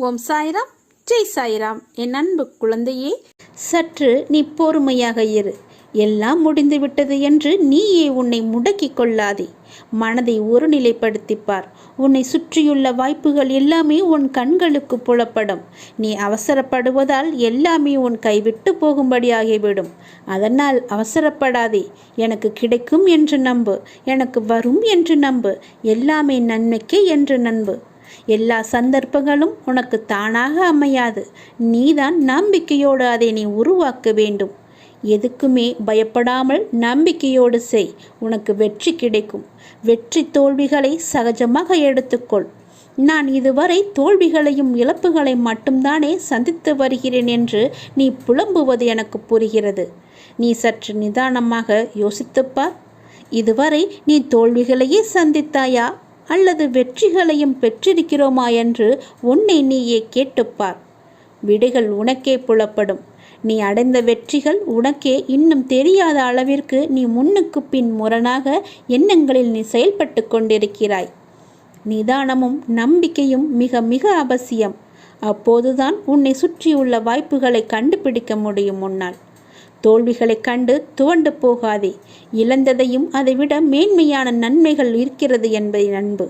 ஓம் சாய்ராம். ஜெய் சாய்ராம். என் அன்பு குழந்தையே சற்று நீ பொறுமையாக இரு. எல்லாம் முடிந்து விட்டது என்று நீயே உன்னை முடக்கிக் கொள்ளாதே. மனதை ஒருநிலைப்படுத்திப்பார். உன்னை சுற்றியுள்ள வாய்ப்புகள் எல்லாமே உன் கண்களுக்கு புலப்படும். நீ அவசரப்படுவதால் எல்லாமே உன் கைவிட்டு போகும்படியாகிவிடும். அதனால் அவசரப்படாதே. எனக்கு கிடைக்கும் என்று நம்பு. எனக்கு வரும் என்று நம்பு. எல்லாமே நன்மைக்கே என்று நம்பு எல்லா சந்தர்ப்பங்களும் உனக்கு தானாக அமையாது. நீதான் நம்பிக்கையோடு அதை நீ உருவாக்க வேண்டும். எதுக்குமே பயப்படாமல் நம்பிக்கையோடு செய். உனக்கு வெற்றி கிடைக்கும். வெற்றி தோல்விகளை சகஜமாக எடுத்துக்கொள். நான் இதுவரை தோல்விகளையும் இழப்புகளை மட்டும்தானே சந்தித்து வருகிறேன் என்று நீ புலம்புவது எனக்கு புரிகிறது. நீ சற்று நிதானமாக யோசித்துப்பார் இதுவரை நீ தோல்விகளையே சந்தித்தாயா? அல்லது வெற்றிகளையும் பெற்றிருக்கிறோமா என்று உன்னை நீயே கேட்டுப்பார். விடைகள் உனக்கே புலப்படும். நீ அடைந்த வெற்றிகள் உனக்கே இன்னும் தெரியாத அளவிற்கு நீ முன்னுக்கு பின் முரணாக எண்ணங்களில் நீ செயல்பட்டு கொண்டிருக்கிறாய். நிதானமும் நம்பிக்கையும் மிக மிக அவசியம். அப்போதுதான் உன்னை சுற்றியுள்ள வாய்ப்புகளை கண்டுபிடிக்க முடியும் உன்னால். தோல்விகளைக் கண்டு துவண்டு போகாதே. இழந்ததையும் அதைவிட மேன்மையான நன்மைகள் இருக்கிறது என்பதை நண்பு.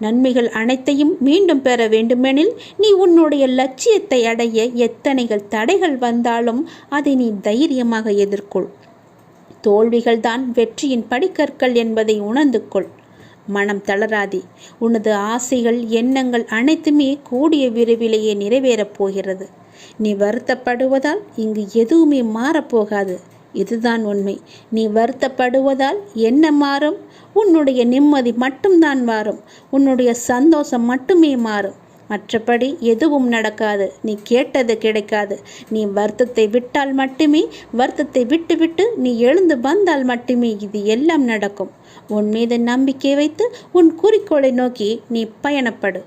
நன்மைகள் அனைத்தையும் மீண்டும் பெற வேண்டுமெனில் நீ உன்னுடைய லட்சியத்தை அடைய எத்தனைகள் தடைகள் வந்தாலும் அதை நீ தைரியமாக எதிர்கொள். தோல்விகள்தான் வெற்றியின் படிக்கற்கள் என்பதை உணர்ந்து கொள். மனம் தளராதே. உனது ஆசைகள் எண்ணங்கள் அனைத்துமே கூடிய விரைவிலேயே நிறைவேறப் போகிறது. நீ வருத்தப்படுவதால் இங்கு எதுவுமே மாறப்போகாது. இதுதான் உண்மை. நீ வருத்தப்படுவதால் என்ன மாறும்? உன்னுடைய நிம்மதி மட்டும்தான் மாறும். உன்னுடைய சந்தோஷம் மட்டுமே மாறும். மற்றபடி எதுவும் நடக்காது. நீ கேட்டது கிடைக்காது. நீ வருத்தத்தை விட்டால் மட்டுமே வருத்தத்தை விட்டுவிட்டு நீ எழுந்து வந்தால் மட்டுமே இது எல்லாம் நடக்கும். உன் மீது நம்பிக்கை வைத்து உன் குறிக்கோளை நோக்கி நீ பயணப்படு.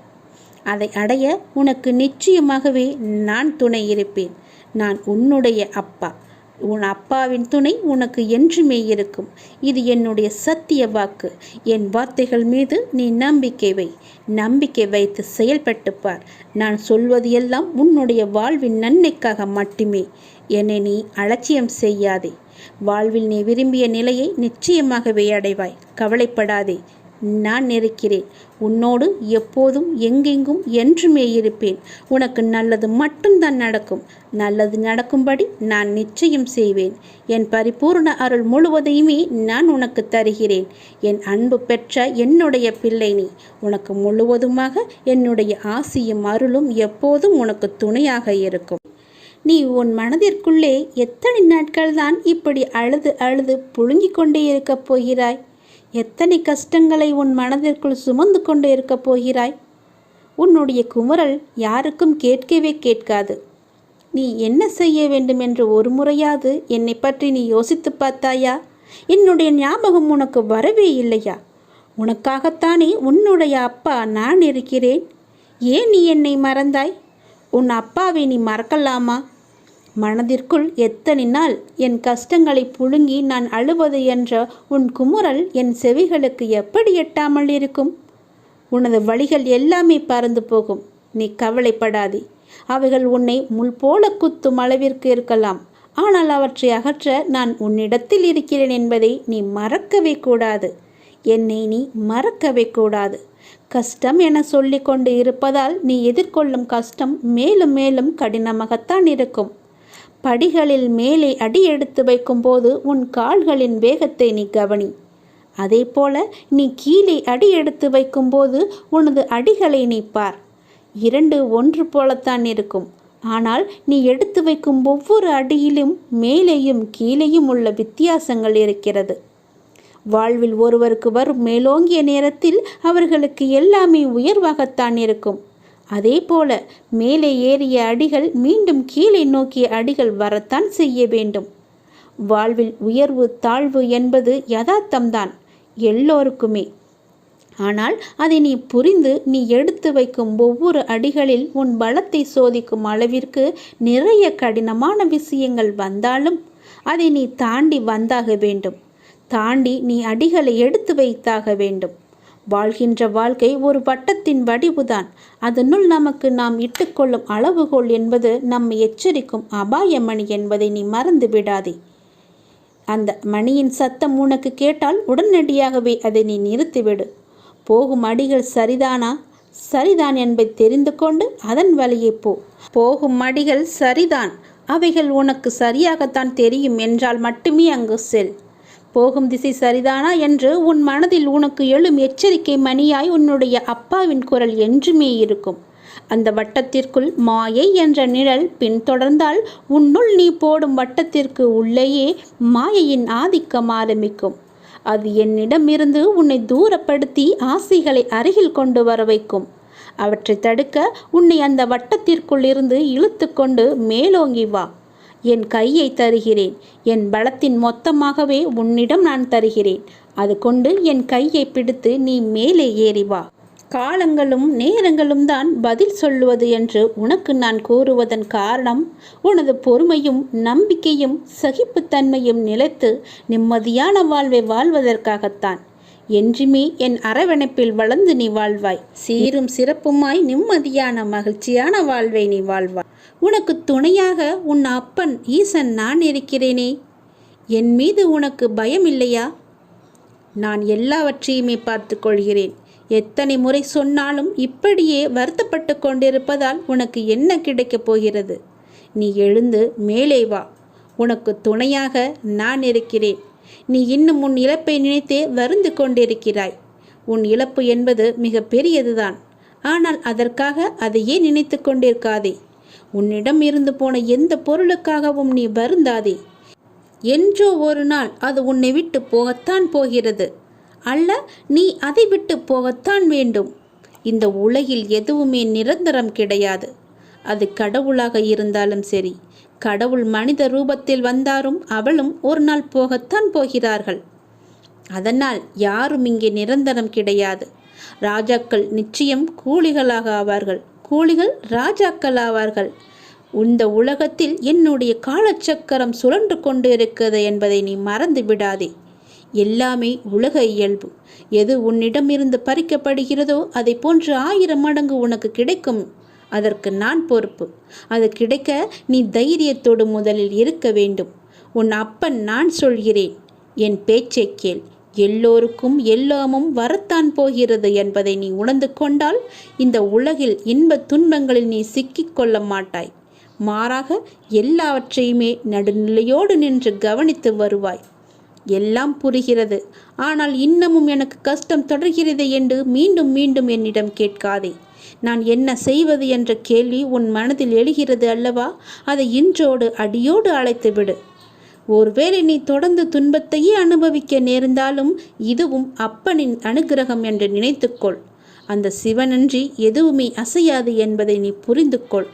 அதை அடைய உனக்கு நிச்சயமாகவே நான் துணை இருப்பேன். நான் உன்னுடைய அப்பா. உன் அப்பாவின் துணை உனக்கு என்றுமே இருக்கும். இது என்னுடைய சத்திய வாக்கு. என் வார்த்தைகள் மீது நீ நம்பிக்கை வை. நம்பிக்கை வைத்து செயல்பட்டு பார். நான் சொல்வது எல்லாம் உன்னுடைய வாழ்வின் நன்மைக்காக மட்டுமே. என்னை நீ அலட்சியம் செய்யாதே. வாழ்வில் நீ விரும்பிய நிலையை நிச்சயமாகவே அடைவாய். கவலைப்படாதே. நான் இருக்கிறேன். உன்னோடு எப்போதும் எங்கெங்கும் என்றுமே இருப்பேன். உனக்கு நல்லது மட்டும்தான் நடக்கும். நல்லது நடக்கும்படி நான் நிச்சயம் செய்வேன். என் பரிபூர்ண அருள் முழுவதையுமே நான் உனக்கு தருகிறேன். என் அன்பு பெற்ற என்னுடைய பிள்ளை நீ. உனக்கு முழுவதுமாக என்னுடைய ஆசியும் அருளும் எப்போதும் உனக்கு துணையாக இருக்கும். நீ உன் மனதிற்குள்ளே எத்தனை நாட்கள்தான் இப்படி அழுது அழுது புழுங்கிக் கொண்டே இருக்கப் போகிறாய்? எத்தனை கஷ்டங்களை உன் மனதிற்குள் சுமந்து கொண்டு இருக்கப் போகிறாய்? உன்னுடைய குமுறல் யாருக்கும் கேட்கவே கேட்காது. நீ என்ன செய்ய வேண்டும் என்று ஒரு முறையாவது என்னை பற்றி நீ யோசித்து பார்த்தாயா? என்னுடைய ஞாபகம் உனக்கு வரவே இல்லையா? உனக்காகத்தானே உன்னுடைய அப்பா நான் இருக்கிறேன். ஏன் நீ என்னை மறந்தாய்? உன் அப்பாவை நீ மறக்கலாமா? மனதிற்குள் எத்தனை நாள் என் கஷ்டங்களை புழுங்கி நான் அழுவது என்ற உன் குமுறல் என் செவிகளுக்கு எப்படி எட்டாமல் இருக்கும்? உனது வழிகள் எல்லாமே பறந்து போகும். நீ கவலைப்படாதே. அவைகள் உன்னை முள் போல குத்தும் அளவிற்கு இருக்கலாம். ஆனால் அவற்றை அகற்ற நான் உன்னிடத்தில் இருக்கிறேன் என்பதை நீ மறக்கவே கூடாது. என்னை நீ மறக்கவே கூடாது. கஷ்டம் என சொல்லிக்கொண்டு இருப்பதால் நீ எதிர்கொள்ளும் கஷ்டம் மேலும் மேலும் கடினமாகத்தான் இருக்கும். படிகளில் மேலே அடி எடுத்து வைக்கும்போது உன் கால்களின் வேகத்தை நீ கவனி. அதே போல நீ கீழே அடி எடுத்து வைக்கும்போது உனது அடிகளை நீ பார். இரண்டு ஒன்று போலத்தான் இருக்கும். ஆனால் நீ எடுத்து வைக்கும் ஒவ்வொரு அடியிலும் மேலேயும் கீழேயும் உள்ள வித்தியாசங்கள் இருக்கிறது. வாழ்வில் ஒருவருக்கு வரும் மேலோங்கிய நேரத்தில் அவர்களுக்கு எல்லாமே உயர்வாகத்தான் இருக்கும். அதே போல மேலே ஏறிய அடிகள் மீண்டும் கீழே நோக்கிய அடிகள் வரத்தான் செய்ய வேண்டும். வாழ்வில் உயர்வு தாழ்வு என்பது யதார்த்தம்தான் எல்லோருக்குமே. ஆனால் அதை நீ புரிந்து நீ எடுத்து வைக்கும் ஒவ்வொரு அடிகளில் உன் பலத்தை சோதிக்கும் அளவிற்கு நிறைய கடினமான விஷயங்கள் வந்தாலும் அதை நீ தாண்டி வந்தாக வேண்டும். தாண்டி நீ அடிகளை எடுத்து வைத்தாக வேண்டும். வாழ்கின்ற வாழ்க்கை ஒரு வட்டத்தின் வடிவுதான். அதனுள் நமக்கு நாம் இட்டுக்கொள்ளும் அளவுகோல் என்பது நம்மை எச்சரிக்கும் அபாய மணி என்பதை நீ மறந்து விடாதே. அந்த மணியின் சத்தம் உனக்கு கேட்டால் உடனடியாகவே அதை நீ நிறுத்திவிடு. போகும் அடிகள் சரிதானா? சரிதான் என்பதை தெரிந்து கொண்டு அதன் வழியே போ. போகும் அடிகள் சரிதான். அவைகள் உனக்கு சரியாகத்தான் தெரியும் என்றால் மட்டுமே அங்கு செல். போகும் திசை சரிதானா என்று உன் மனதில் உனக்கு எழும் எச்சரிக்கை மணியாய் உன்னுடைய அப்பாவின் குரல் என்றுமே இருக்கும். அந்த வட்டத்திற்குள் மாயை என்ற நிழல் பின்தொடர்ந்தால் உன்னுள் நீ போடும் வட்டத்திற்கு உள்ளேயே மாயையின் ஆதிக்கம் ஆரம்பிக்கும். அது என்னிடமிருந்து உன்னை தூரப்படுத்தி ஆசைகளை அருகில் கொண்டு வர வைக்கும். அவற்றை தடுக்க உன்னை அந்த வட்டத்திற்குள் இருந்து இழுத்து கொண்டு மேலோங்கி வா. என் கையை தருகிறேன். என் பலத்தின் மொத்தமாகவே உன்னிடம் நான் தருகிறேன். அது கொண்டு என் கையை பிடித்து நீ மேலே ஏறி வா. காலங்களும் நேரங்களும் தான் பதில் சொல்லுவது என்று உனக்கு நான் கூறுவதன் காரணம் உனது பொறுமையும் நம்பிக்கையும் சகிப்புத்தன்மையும் நிலைத்து நிம்மதியான வாழ்வை வாழ்வதற்காகத்தான். என்றுமே என் அரவணைப்பில் வளர்ந்து நீ வாழ்வாய். சீரும் சிறப்புமாய் நிம்மதியான மகிழ்ச்சியான வாழ்வை நீ வாழ்வாய். உனக்கு துணையாக உன் அப்பன் ஈசன் நான் இருக்கிறேனே. என் மீது உனக்கு பயம் இல்லையா நான் எல்லாவற்றையுமே பார்த்து கொள்கிறேன். எத்தனை முறை சொன்னாலும் இப்படியே வருத்தப்பட்டு கொண்டிருப்பதால் உனக்கு என்ன கிடைக்கப் போகிறது? நீ எழுந்து மேலே வா. உனக்கு துணையாக நான் இருக்கிறேன். நீ இன்னும் உன் இழப்பை நினைத்தே வருந்து கொண்டிருக்கிறாய். உன் இழப்பு என்பது மிக பெரியதுதான் ஆனால் அதற்காக அதையே நினைத்து கொண்டிருக்காதே? உன்னிடம் இருந்து போன எந்த பொருளுக்காகவும் நீ வருந்தாதே. என்றோ ஒரு நாள் அது உன்னை விட்டு போகத்தான் போகிறது. அல்ல நீ அதை விட்டு போகத்தான் வேண்டும். இந்த உலகில் எதுவுமே நிரந்தரம் கிடையாது. அது கடவுளாக இருந்தாலும் சரி. கடவுள் மனித ரூபத்தில் வந்தாரும் அவளும் ஒரு நாள் போகத்தான் போகிறார்கள். அதனால் யாரும் இங்கே நிரந்தரம் கிடையாது. ராஜாக்கள் நிச்சயம் கூலிகளாக ஆவார்கள். கூலிகள் ராஜாக்கள் ஆவார்கள். இந்த உலகத்தில் என்னுடைய காலச்சக்கரம் சுழன்று கொண்டு இருக்கிறது என்பதை நீ மறந்து விடாதே. எல்லாமே உலக இயல்பு. எது உன்னிடமிருந்து பறிக்கப்படுகிறதோ அதை போன்று ஆயிரம் மடங்கு உனக்கு கிடைக்கும். அதற்கு நான் பொறுப்பு. அது கிடைக்க நீ தைரியத்தோடு முதலில் இருக்க வேண்டும். உன் அப்பன் நான் சொல்கிறேன். என் பேச்சை கேள். எல்லோருக்கும் எல்லாமும் வரத்தான் போகிறது என்பதை நீ உணர்ந்து கொண்டால் இந்த உலகில் இன்ப துன்பங்களில் நீ சிக்கிக் கொள்ள மாட்டாய். மாறாக எல்லாவற்றையுமே நடுநிலையோடு நின்று கவனித்து வருவாய். எல்லாம் புரிகிறது. ஆனால் இன்னமும் எனக்கு கஷ்டம் தொடர்கிறது என்று மீண்டும் மீண்டும் என்னிடம் கேட்காதே. நான் என்ன செய்வது என்ற கேள்வி உன் மனதில் எழுகிறது அல்லவா? அதை இன்றோடு அடியோடு அழைத்து விடு. ஒருவேளை நீ தொடர்ந்து துன்பத்தையே அனுபவிக்க நேர்ந்தாலும் இதுவும் அப்பனின் அனுகிரகம் என்று நினைத்துக்கொள். அந்த சிவனன்றி எதுவுமே அசையாது என்பதை நீ புரிந்து கொள்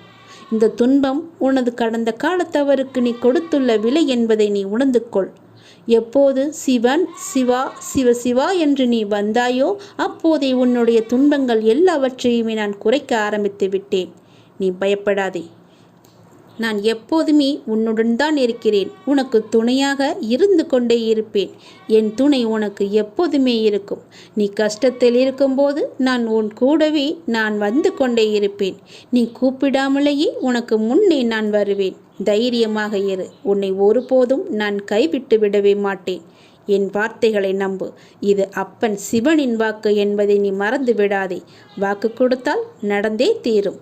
இந்த துன்பம் உனது கடந்த காலத்தவருக்கு நீ கொடுத்துள்ள விலை என்பதை நீ உணர்ந்து கொள் எப்போது சிவன் சிவா சிவ சிவா என்று நீ வந்தாயோ அப்போதே உன்னுடைய துன்பங்கள் எல்லாவற்றையுமே நான் குறைக்க ஆரம்பித்து விட்டேன். நீ பயப்படாதே. நான் எப்போதுமே உன்னுடன் தான் இருக்கிறேன். உனக்கு துணையாக இருந்து கொண்டே இருப்பேன். என் துணை உனக்கு எப்போதுமே இருக்கும். நீ கஷ்டத்தில் இருக்கும்போது நான் உன் கூடவே நான் வந்து கொண்டே இருப்பேன். நீ கூப்பிடாமலேயே உனக்கு முன்னே நான் வருவேன். தைரியமாக இரு. உன்னை ஒருபோதும் நான் கைவிட்டு விடவே மாட்டேன். என் வார்த்தைகளை நம்பு. இது அப்பன் சிவனின் வாக்கு என்பதை நீ மறந்து விடாதே வாக்கு கொடுத்தால் நடந்தே தீரும்.